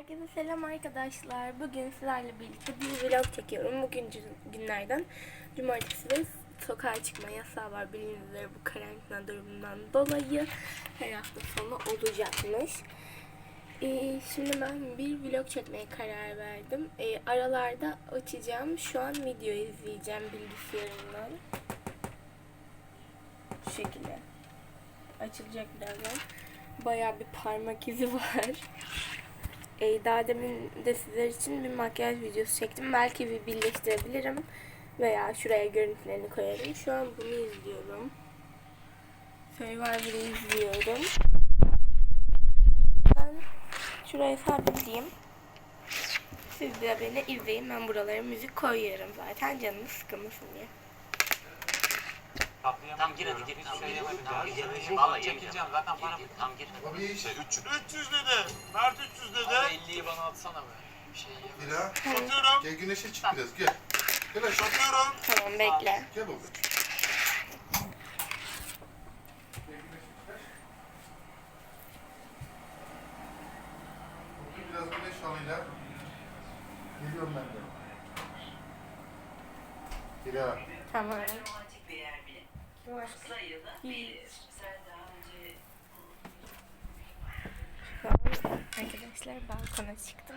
Herkese selam arkadaşlar. Bugün sizlerle birlikte bir vlog çekiyorum. Bugün günlerden cumartesi ve sokağa çıkma yasağı var. Bildiğiniz üzere bu karantina durumundan dolayı her hafta sonu olacakmış. Ee, şimdi ben bir vlog çekmeye karar verdim. Ee, aralarda açacağım. Şu an video izleyeceğim bilgisayarımdan. Şu şekilde. Açılacak birazdan. Bayağı bir parmak izi var. Ee, daha demin de sizler için bir makyaj videosu çektim. Belki bir birleştirebilirim. Veya şuraya görüntülerini koyarım. Şu an bunu izliyorum. Survivor'ı izliyorum. Ben şuraya sabitleyeyim. Siz de beni izleyin. Ben buralara müzik koyuyorum zaten. Canınız sıkılmasın diye. Tam gir hadi gir. Tam gir. Tamam gir. Valla çekileceğim zaten para Tam gir. Abi iş. Şey 300. 300 dedi. Mert 300 dedi. Abi 50'yi bana atsana be. Bir şey yiyemem. Dila. Satıyorum. Gel güneşe çık biraz gel. Gel aşağı. Satıyorum. Tamam bekle. Gel baba. Biraz güneş alıyla. Geliyorum ben de. Dila. Tamam. Arkadaşlar balkona çıktım.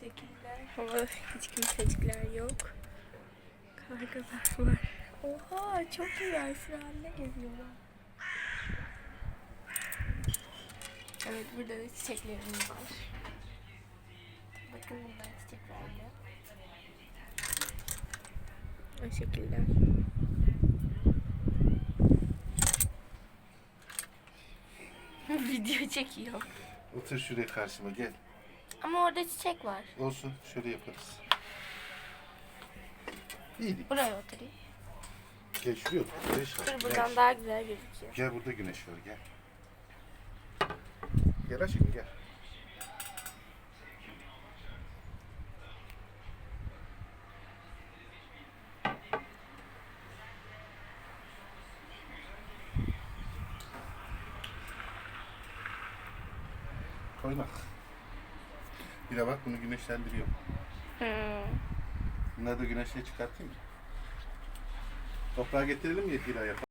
Şekiller. Ama hiç kimsecikler yok. Kargalar var. Oha çok güzel süralle geziyorlar. Evet burada da çiçeklerimiz var. Bakın bunlar çiçeklerle. O şekilde. Video çekiyor. Otur şuraya karşıma gel. Ama orada çiçek var. Olsun şöyle yaparız. İyiydik. Buraya oturayım. Gel şuraya otur. Güneş var. Dur buradan daha güzel gözüküyor. Gel burada güneş var gel. Gel aşkım gel. Koymak. Bir de bak bunu güneşlendiriyor. Hmm. Bunları da güneşe çıkartayım mı? Toprağa getirelim ya Hira'ya.